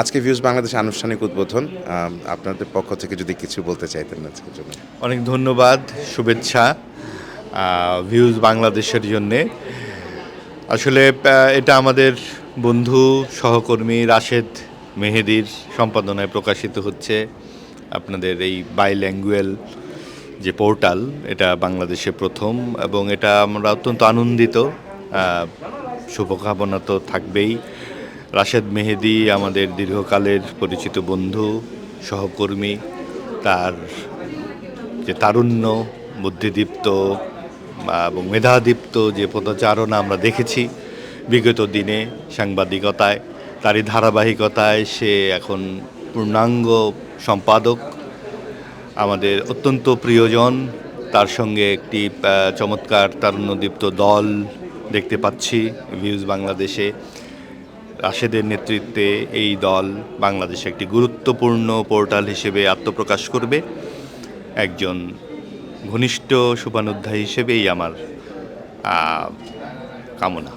আজকে ভিউজ বাংলাদেশ আনুষ্ঠানিক উদ্বোধন। আপনাদের পক্ষ থেকে যদি কিছু বলতে চাইতেন আজকের জন্য। অনেক ধন্যবাদ, শুভেচ্ছা ভিউজ বাংলাদেশের জন্যে। আসলে এটা আমাদের বন্ধু, সহকর্মী রাশেদ মেহেদির সম্পাদনায় প্রকাশিত হচ্ছে আপনাদের এই বাইল্যাঙ্গুয়েল যে পোর্টাল এটা বাংলাদেশে প্রথম এবং এটা আমরা অত্যন্ত আনন্দিত। শুভকামনা তো থাকবেই। রাশেদ মেহেদি, আমাদের দীর্ঘকালের পরিচিত বন্ধু, সহকর্মী, তার যে তারুণ্য, বুদ্ধিদীপ্ত এবং মেধাদীপ্ত যে পদচারণা আমরা দেখেছি বিগত দিনে সাংবাদিকতায়, তারই ধারাবাহিকতায় সে এখন পূর্ণাঙ্গ সম্পাদক। আমাদের অত্যন্ত প্রিয়জন, তার সঙ্গে একটি চমৎকার তারুণ্যদীপ্ত দল দেখতে পাচ্ছি, ভিউজ বাংলাদেশে। রাশেদের নেতৃত্বে এই দল বাংলাদেশে একটি গুরুত্বপূর্ণ পোর্টাল হিসেবে আত্মপ্রকাশ করবে। একজন ঘনিষ্ঠ শুভানুধ্যায় হিসেবেই আমার কামনা।